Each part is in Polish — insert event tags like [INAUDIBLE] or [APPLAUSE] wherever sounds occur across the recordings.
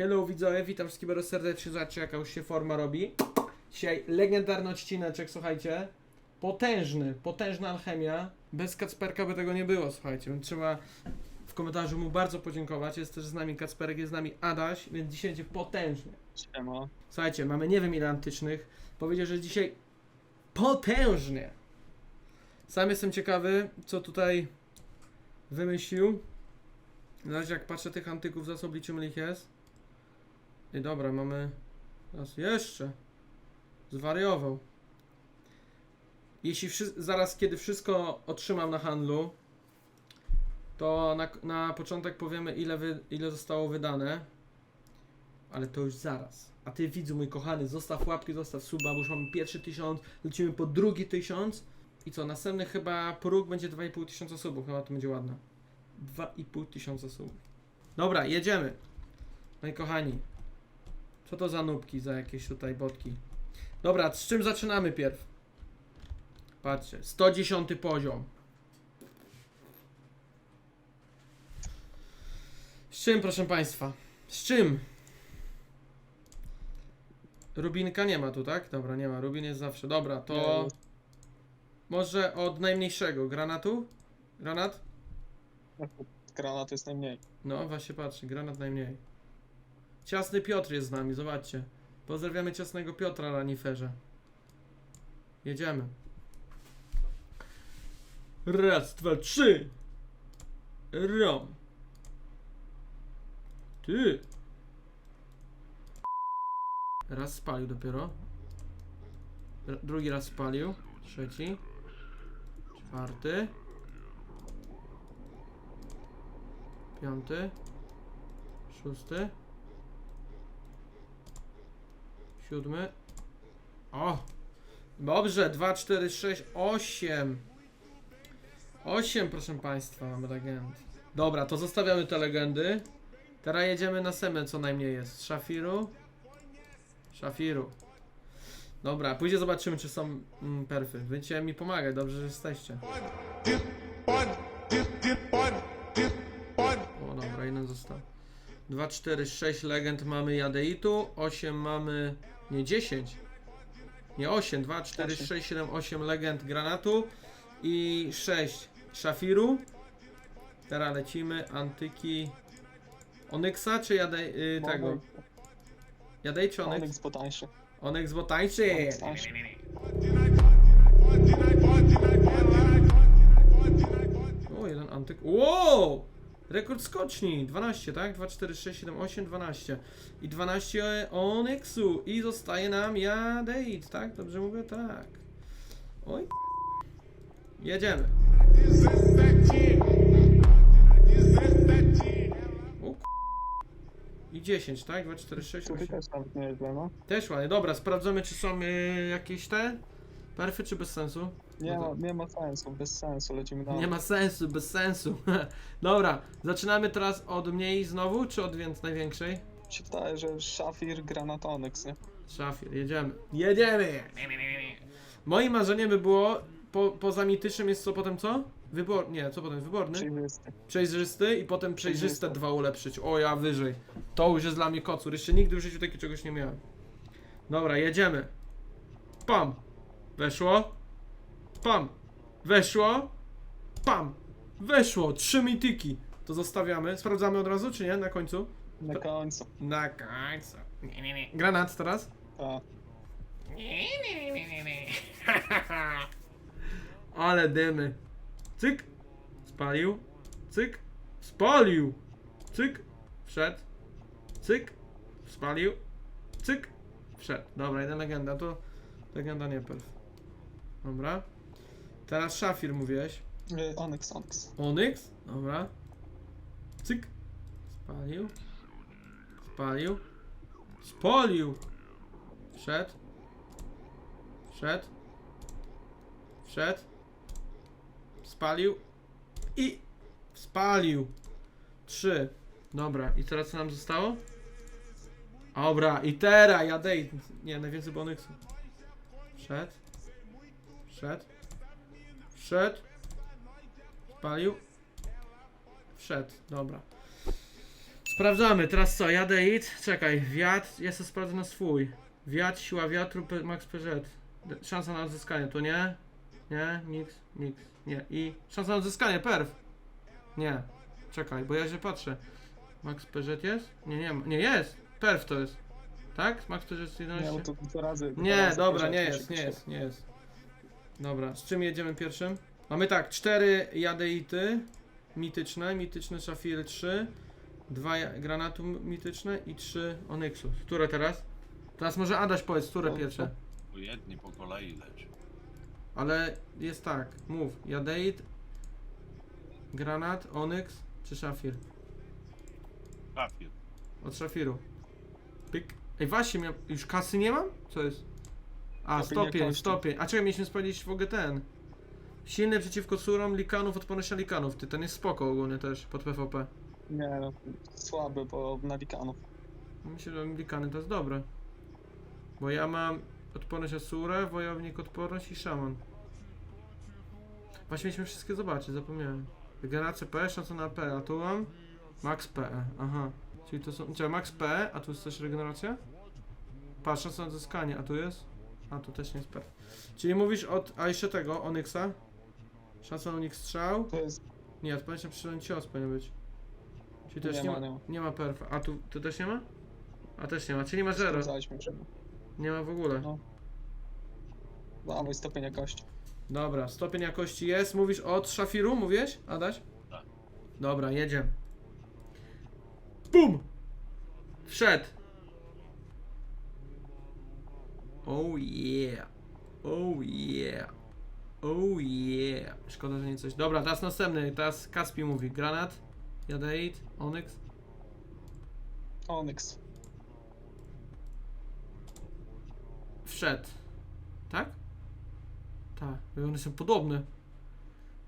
Hello widzowie, witam wszystkich bardzo serdecznie, zobaczcie jaka już się forma robi. Dzisiaj legendarny odcineczek, słuchajcie. Potężny, potężna alchemia. Bez Kacperka by tego nie było, słuchajcie, więc trzeba w komentarzu mu bardzo podziękować. Jest też z nami Kacperek, jest z nami Adaś, więc dzisiaj będzie potężnie. Siema. Słuchajcie, mamy nie wiem ile antycznych. Powiedział, że dzisiaj potężnie. Sam jestem ciekawy, co tutaj wymyślił. Na razie jak patrzę tych antyków, zaraz obliczymy ile ich jest. I dobra, mamy... Teraz jeszcze. Zwariował. Jeśli zaraz, kiedy wszystko otrzymam na handlu, to na, na początek powiemy ile, wy... ile zostało wydane. Ale to już zaraz. A ty widzu mój kochany, zostaw łapki, zostaw suba, bo już mamy pierwszy tysiąc, lecimy po drugi tysiąc. I co, następny chyba próg będzie 2,5 tysiąca subów, chyba to będzie ładne. 2,5 tysiąca subów. Dobra, jedziemy. Moi kochani. Co to za nubki, za jakieś tutaj botki? Dobra, z czym zaczynamy pierw? Patrzcie, 110 poziom. Z czym, proszę Państwa? Z czym? Rubinka nie ma tu, tak? Dobra, nie ma. Rubin jest zawsze. Dobra, to może od najmniejszego. Granatu? Granat? Granat jest najmniej. No, właśnie patrzę. Granat najmniej. Ciasny Piotr jest z nami, zobaczcie. Pozdrawiamy ciasnego Piotra Raniferze. Jedziemy. Raz, dwa, trzy. Rom. Ty. Raz spalił dopiero. R- drugi raz spalił. Trzeci. Czwarty. Piąty. Szósty. Siódmy. O! Dobrze, 2, 4, 6, 8. 8, proszę Państwa, mamy legend. Dobra, to zostawiamy te legendy. Teraz jedziemy na semę, co najmniej jest. Szafiru. Szafiru. Dobra, później zobaczymy, czy są mm, perfy. Będziecie mi pomagać, dobrze, że jesteście. O, dobra, jeden został. 2, 4, 6 legend mamy Jadeitu, 8 mamy. Nie 10. Nie 8, 2, 4, Osiem. 6, 7, 8 legend granatu i 6 szafiru. Teraz lecimy. Antyki. Onyxa czy Jadej. Y, tego? Jadej czy Onyx? Onyx bo tańszy. Onyx bo tańczy. Onyx tańszy. O, jeden antyk. Wow! Rekord skoczni. 12, tak? 2, 4, 6, 7, 8, 12. I 12 Onyxu. I zostaje nam Jadeit, tak? Dobrze mówię? Tak. Oj. Jedziemy. O, I 10, tak? 2, 4, 6, Tutaj 8. też nawet nie jest źle, no. Też ładnie. Dobra, sprawdzamy, czy są y, jakieś te perfy, czy bez sensu. Nie, No ma, nie ma sensu, bez sensu, lecimy dalej. Nie ma sensu, bez sensu. [LAUGHS] Dobra, zaczynamy teraz od mniej znowu, czy od więc największej? Się wydaje, że Szafir, Granat, Onyx, nie? Szafir, jedziemy. Jedziemy! Moim marzeniem by było, po, poza mitycznym jest co potem co? Wybor... nie, co potem? Wyborny? Przejrzysty. Przejrzysty i potem przejrzyste Przejrzyste. dwa ulepszyć. O, ja wyżej. To już jest dla mnie kocur. Jeszcze nigdy w życiu takiego czegoś nie miałem. Dobra, jedziemy. Pam. Weszło. Pam. Weszło. Pam. Weszło. Trzy mityki. To zostawiamy. Sprawdzamy od razu, czy nie? Na końcu? Na końcu. Na końcu. Nie, nie, nie. Granat teraz? Tak. [LAUGHS] Ale dymy. Cyk. Spalił. Cyk. Spalił. Cyk. Wszedł. Cyk. Spalił. Cyk. Wszedł. Dobra, jeden legenda. To legenda nie perf. Dobra. Teraz szafir mówiłeś. Y, Onyx, Onyx. Onyx. Dobra. Cyk. Spalił. Spalił. Spalił. Wszedł. Wszedł. Wszedł. Spalił. I spalił. Trzy. Dobra, i teraz co nam zostało? Dobra, i teraz jadę. Nie, najwięcej Onyxu. Wszedł. Wszedł. Wszedł. Spalił. Wszedł, dobra. Sprawdzamy, teraz co, jadę it, czekaj, wiatr, ja sobie sprawdzę na swój. Wiatr, siła wiatru, max PZ. Szansa na odzyskanie, to nie? Nie, niks, niks, nie. I szansa na odzyskanie, perf. Nie, czekaj, bo ja się patrzę. Max PZ jest? Nie, nie, ma- nie jest, perf to jest. Tak? Max PZ jest Nie, 11? bo to razy. Nie, dobra, nie jest, nie jest, nie jest. Dobra, z czym jedziemy pierwszym? Mamy tak, cztery jadeity mityczne, mityczne szafiry 3, dwa granatu mityczne i trzy onyxus. Które teraz? Teraz może Adaś powiedz, które pierwsze? Bo jedni po kolei leć. Ale jest tak, mów, jadeit, granat, onyx czy szafir? Papier. Od szafiru. Pyk. Ej, właśnie, miał... już kasy nie mam? Co jest? A, Stopień stopień, jakości. stopień. A czekaj, mieliśmy sprawdzić w ogóle ten. Silny przeciwko surom, likanów, odporność na likanów. Ty, ten jest spoko ogólnie też, pod PvP. Nie, no, słaby, bo na likanów. Myślę, że likany to jest dobre. Bo ja mam odporność na surę, wojownik odporność i szaman. Właśnie mieliśmy wszystkie zobaczyć, zapomniałem. Regeneracja P, szansa na P, a tu mam max PE, aha. Czyli to są, czekaj, max PE, a tu jest też regeneracja? Patrz, szansa na odzyskanie, a tu jest? A tu też nie jest P. Czyli mówisz od, a jeszcze tego, Onyxa? Szansa na unik strzał? To jest. Nie, odporność na przyszedłem cios powinien być. Czyli też Nie nie, ma, nie ma. nie ma perfa. A tu, tu też nie ma? A też nie ma, czyli ma zero. Sprawdzaliśmy, Nie ma w ogóle. No. Mój stopień jakości. Dobra, stopień jakości jest. Mówisz od szafiru, mówisz? Adaś? Tak. Dobra, jedziemy. Bum! Wszedł. Oh yeah. Oh yeah. Oh yeah. Szkoda, że nie coś. Dobra, teraz następny. Teraz Kaspi mówi. Granat, Jadeit, Onyx. Onyx. Wszedł. Tak? Tak. One są podobne.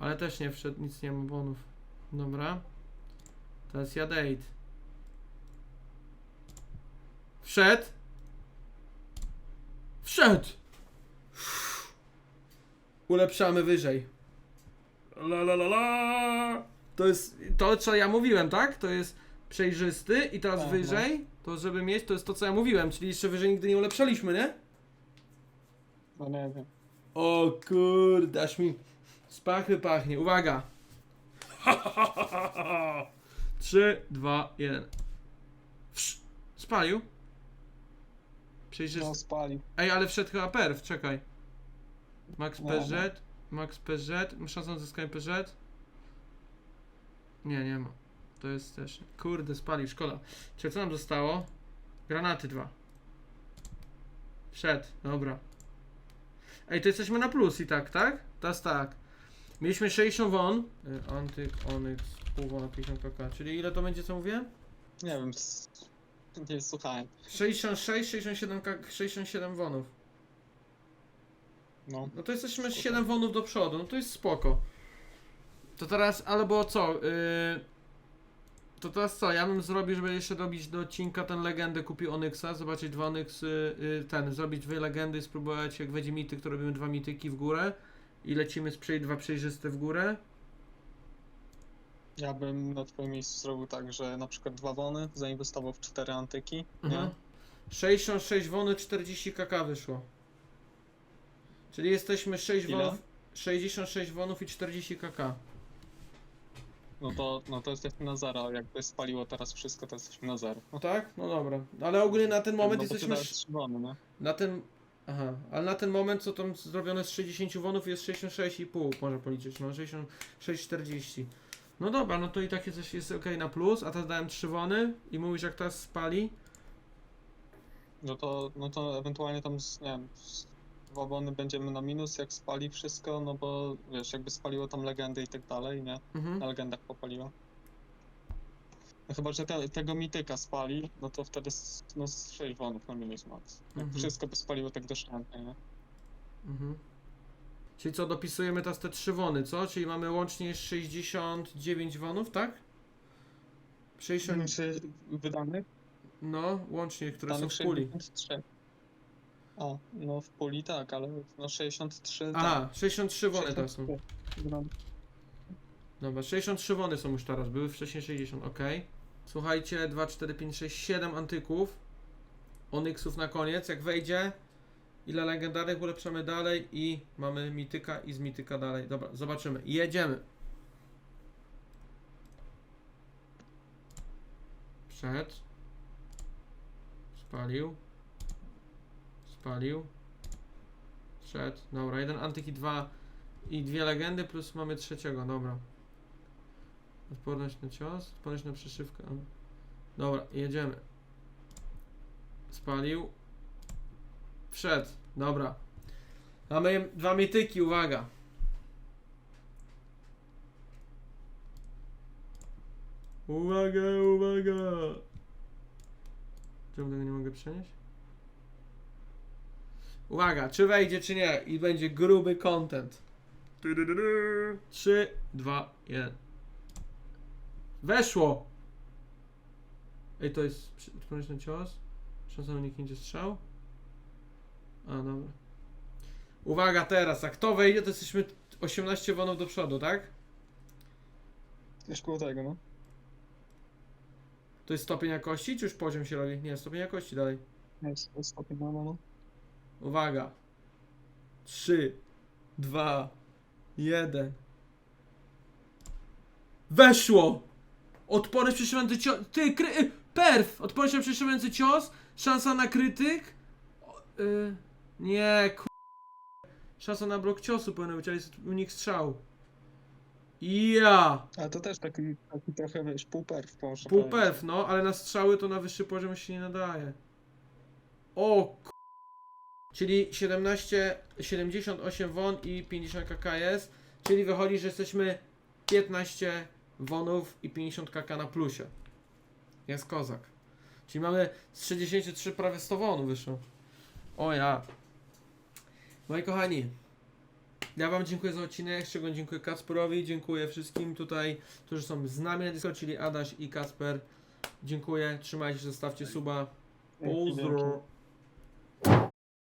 Ale też nie wszedł, nic nie ma bonów. Dobra. Teraz Jadeit. Wszedł. Wszedł. Ulepszamy wyżej. La la la la. To jest to, co ja mówiłem, tak? To jest przejrzysty i teraz Tak, no. wyżej, to żeby mieć, to jest to, co ja mówiłem, czyli jeszcze wyżej nigdy nie ulepszaliśmy, nie? No nie wiem. O kurde, aż mi z pachy pachnie. Uwaga! 3, 2, 1. Wsz- Spalił? Przejrzysty. No spali. Ej, ale wszedł chyba perf, czekaj. Max No, PZ, Max PZ, masz szansę na zyskanie PZ? Nie, nie ma. To jest też. Kurde, spalił, szkoda. Czy co nam zostało? Granaty dwa. Wszedł, dobra. Ej, to jesteśmy na plus i tak, tak? Teraz tak. Mieliśmy 60 won. Y, Antyk, Onyx, pół wona, 50 kk. Czyli ile to będzie, co mówiłem? Nie wiem. Nie słuchałem. 66, 67, kak- 67 wonów. No. No to jesteśmy Spoko. 7 wonów do przodu, no to jest spoko. To teraz, albo co? Yy, to teraz co? Ja bym zrobił, żeby jeszcze robić do odcinka ten legendę, kupił Onyxa, zobaczyć dwa Onyxy, yy, ten, zrobić dwie legendy, spróbować jak będzie mity, to robimy dwa mityki w górę i lecimy z przej- dwa przejrzyste w górę. Ja bym na twoim miejscu zrobił tak, że na przykład dwa wony zainwestował w cztery antyki, Mhm. nie? 66 wony, 40 kk wyszło. Czyli jesteśmy 6 Ile? wonów, 66 wonów i 40 kk. No to, no to jesteśmy na zero. Jakby spaliło teraz wszystko, to jesteśmy na zero. No tak? No dobra. Ale ogólnie na ten moment no, bo ty jesteśmy. dałeś trzy wony, nie? Na ten. Aha, ale na ten moment co tam zrobione z 60 wonów jest 66,5 można policzyć, no 66,40. No dobra, no to i tak jest, jest ok na plus, a teraz dałem 3 wony i mówisz jak teraz spali. No to, no to ewentualnie tam, z, nie wiem, z dwa wony będziemy na minus, jak spali wszystko, no bo wiesz, jakby spaliło tam legendy i tak dalej, nie? Mhm. Na legendach popaliło. No chyba, że te, tego mityka spali, no to wtedy s- no z 6 wonów na minus max. Jak Mhm. wszystko by spaliło tak doszczętnie, nie? Mhm. Czyli co, dopisujemy teraz te 3 wony, co? Czyli mamy łącznie 69 wonów, tak? 60, Czy wydanych? no, łącznie, które są w puli. 63. A, no w puli tak, ale no 63 Aha, 63 wony teraz są. 63 wydanych. Dobra, 63 wony są już teraz, były wcześniej 60, ok. Słuchajcie, 2, 4, 5, 6, 7 antyków. Onyxów na koniec. Jak wejdzie, ile legendarnych ulepszamy dalej i mamy mityka i z mityka dalej. Dobra, zobaczymy. Jedziemy. Przed. Spalił. Spalił. Przed. Dobra, jeden antyk i dwa i dwie legendy plus mamy trzeciego, dobra. Odporność na cios, odporność na przyszywkę. Dobra, jedziemy. Spalił. Wszedł, dobra. Mamy dwa mityki, uwaga. Uwaga, uwaga. Czemu tego nie mogę przenieść? Uwaga, czy wejdzie, czy nie? I będzie gruby content. 3, 2, 1. Weszło! Ej, to jest odporność na cios. Szansa na uniknięcie strzał. A, dobra. Uwaga teraz, jak to wejdzie, to jesteśmy 18 wonów do przodu, tak? Już koło tego, no. To jest stopień jakości, czy już poziom się robi? Nie, stopień jakości dalej. Jest, jest stopień, no, no, no. Uwaga. 3, 2, 1. Weszło! Odporność przeświadczający cios. Ty, kry... y, Perf! Odporność na przeświadczający cios. Szansa na krytyk. O, y... Nie, ku... Szansa na blok ciosu powinna być, ale jest unik strzał. Ja! A to też taki, taki trochę, wiesz, pół perf może Pół powiedzieć. perf, no, ale na strzały to na wyższy poziom się nie nadaje. O k... Czyli 17, 78 won i 50 kk jest, czyli wychodzi, że jesteśmy 15 wonów i 50 kk na plusie. Jest kozak. Czyli mamy z 63 prawie 100 wonów wyszło. O ja. Moi kochani, ja wam dziękuję za odcinek, szczególnie dziękuję Kasperowi, dziękuję wszystkim tutaj, którzy są z nami na Discord, czyli Adaś i Kasper. Dziękuję, trzymajcie się, zostawcie suba. Pozdro.